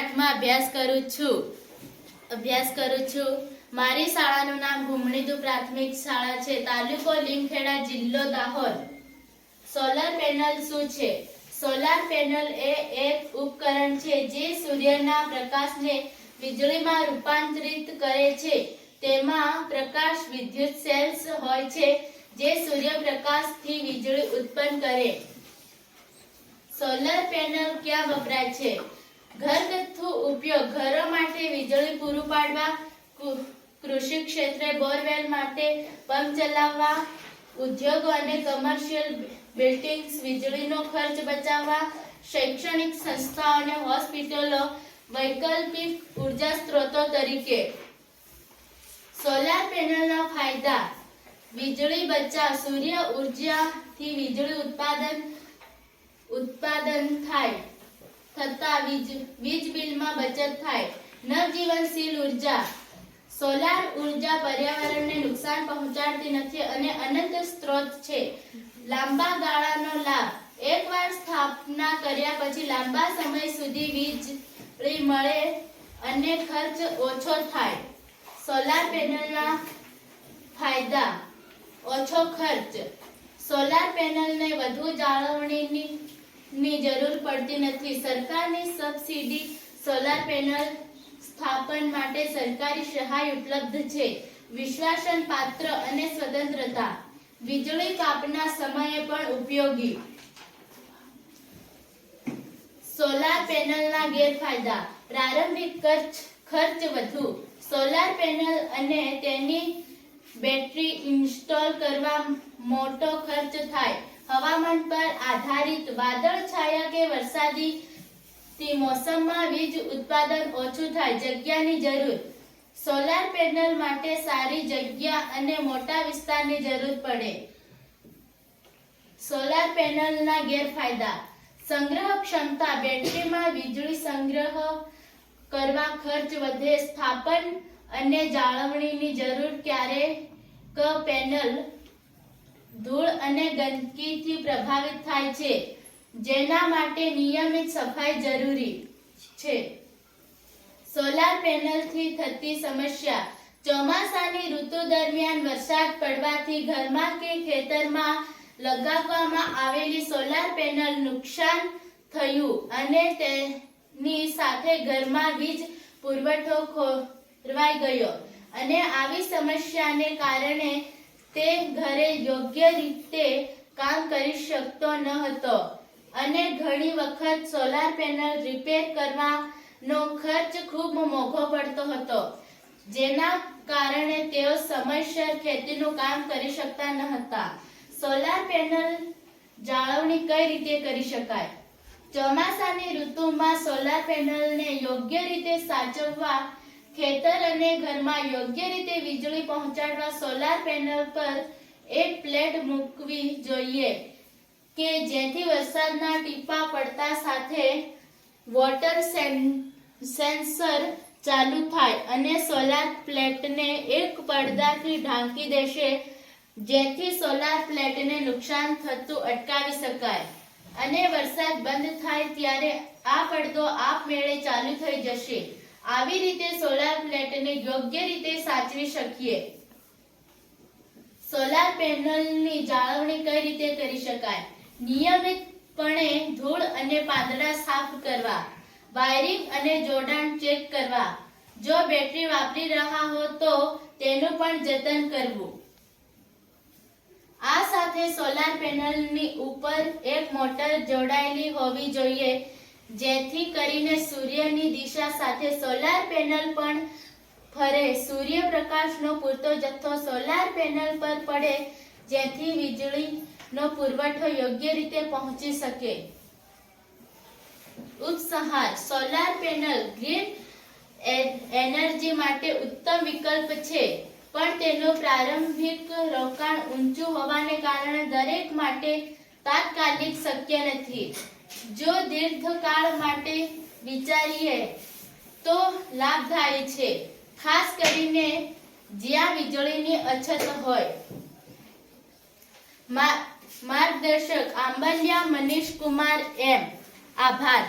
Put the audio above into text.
આઠમાં અભ્યાસ કરું છું. અભ્યાસ કરું છું. મારી શાળાનું નામ ઘુમણીદુ પ્રાથમિક શાળા છે. તાલુકો લીમખેડા જિલ્લો દાહોદ. સોલર પેનલ શું છે? સોલાર પેનલ એ એક ઉપકરણ છે જે સૂર્યના પ્રકાશને વીજળીમાં રૂપાંતરિત કરે છે. તેમાં પ્રકાશ વિદ્યુત સેલ્સ હોય છે જે સૂર્યપ્રકાશથી વીજળી ઉત્પન્ન કરે. સોલર પેનલ ક્યાં વપરાય છે? ઘરગથ્થુ ઉપયોગ ઘરો માટે વીજળી પૂરું પાડવા કૃષિ ક્ષેત્રે બોરવેલ માટે પંપ ચલાવવા, ઉદ્યોગો અને કમર્શિયલ બિલ્ડિંગ્સ વીજળીનો ખર્ચ બચાવવા, શૈક્ષણિક સંસ્થાઓ અને હોસ્પિટલો વૈકલ્પિક ઊર્જા સ્ત્રોતો તરીકે. સોલાર પેનલના ફાયદા. વીજળી બચાવ, સૂર્ય ઉર્જાથી વીજળી ઉત્પાદન ઉત્પાદન થાય. થતા વીજ વીજ બિલમાં બચત થાય. નવજીવનશીલ ઊર્જા. સોલાર ઊર્જા પર્યાવરણને નુકસાન પહોંચાડતી નથી અને અનંત સ્ત્રોત છે. લાંબા ગાળાનો લાભ. એકવાર સ્થાપના કર્યા પછી લાંબા સમય સુધી વીજ મળે અને ખર્ચ ઓછો થાય. સોલાર પેનલના ફાયદા. ઓછો ખર્ચ. સોલાર પેનલને વધુ જાળવણીની ની જરૂર પડતી નથી. સરકારની સબસિડી સોલાર પેનલ સ્થાપન માટે સરકારી સહાય ઉપલબ્ધ છે. વિશ્વાસન પાત્ર અને સ્વતંત્રતા. વીજળી કાપના સમયે પણ ઉપયોગી. સોલાર પેનલના ગેરફાયદા. પ્રારંભિક ખર્ચ ખર્ચ વધુ. સોલાર પેનલ અને તેની બેટરી ઇન્સ્ટોલ કરવા મોટો ખર્ચ થાય. હવામાન પર આધારિત વાદળછાયા કે વરસાદી? થી મોસમમાં વીજ ઉત્પાદન ઓછું થાય, જગ્યાની જરૂર. સોલાર પેનલ માટે સારી જગ્યા અને મોટા વિસ્તારની જરૂર પડે. સોલાર પેનલના ગેરફાયદા. સંગ્રહ ક્ષમતા બેટરીમાં વીજળી સંગ્રહ કરવા ખર્ચ વધે, સ્થાપન અને જાળવણીની જરૂર ક્યારેક પેનલ ધૂળ અને ગંદકીથી પ્રભાવિત થાય છે, જેના માટે નિયમિત સફાઈ જરૂરી છે. સોલાર પેનલથી થતી સમસ્યા, ચોમાસાની ઋતુ દરમિયાન વરસાદ પડવાથી ઘરમાં કે ખેતરમાં લગાવવામાં આવેલી સોલાર પેનલ નુકસાન થયું અને તેની સાથે ઘરમાં વીજ પુરવઠો ખોરવાઈ ગયો. અને આવી સમસ્યાને કારણે તે ઘરે યોગ્ય રીતે કામ કરી શકતો ન હતો. અને ઘણી વખત સોલાર પેનલ રિપેર કરવાનો ખર્ચ ખૂબ મોંઘો પડતો હતો, જેના કારણે તેઓ સમયસર ખેતીનું કામ કરી શકતા ન હતા. સોલાર પેનલ જાળવણી કઈ રીતે કરી શકાય? ચોમાસાની ઋતુમાં સોલાર પેનલને યોગ્ય રીતે સાચવવા ખેતર અને ઘરમાં યોગ્ય રીતે વીજળી પહોંચાડવા સોલાર પેનલ પર એક પ્લેટ મૂકવી જોઈએ કે જેથી વરસાદના ટીપા પડતા સાથે વોટર સેન્સર ચાલુ થાય અને સોલાર પ્લેટને એક પડદાથી ઢાંકી દેશે, જેથી સોલાર પ્લેટને નુકસાન થતું અટકાવી શકાય. અને વરસાદ બંધ થાય ત્યારે આ પડદો આપમેળે ચાલુ થઈ જશે. આવી રીતે સોલાર પ્લેટને યોગ્ય રીતે સાચવી શકીએ. સોલાર પેનલની જાળવણી કઈ રીતે કરી શકાય? નિયમિતપણે ધૂળ અને પાંદડા સાફ કરવા, વાયરિંગ અને જોડાણ ચેક કરવા. જો બેટરી વાપરી રહ્યા હો તો તેનું પણ જતન કરવું. આ સાથે સોલાર પેનલની ઉપર એક મોટર જોડાયેલી હોવી જોઈએ. જેથી કરીને સૂર્યની દિશા સાથે સોલાર પેનલ પણ ફરે. સૂર્યપ્રકાશનો પૂરતો જથ્થો સોલાર પેનલ પર પડે, જેથી વીજળીનો પુરવઠો યોગ્ય રીતે પહોંચી શકે. ઉપસહાર સોલાર પેનલ ગ્રીન એનર્જી માટે ઉત્તમ વિકલ્પ છે, પણ તેનું પ્રારંભિક રોકાણ ઊંચું હોવાને કારણે દરેક માટે તાત્કાલિક શક્ય નથી. જો દીર્ઘકાળ માટે વિચારીએ તો લાભદાયી છે. ખાસ કરીને જ્યાં વીજળીની અછત હોય. માર્ગદર્શક આંબલિયા મનીષ કુમાર એમ. આભાર.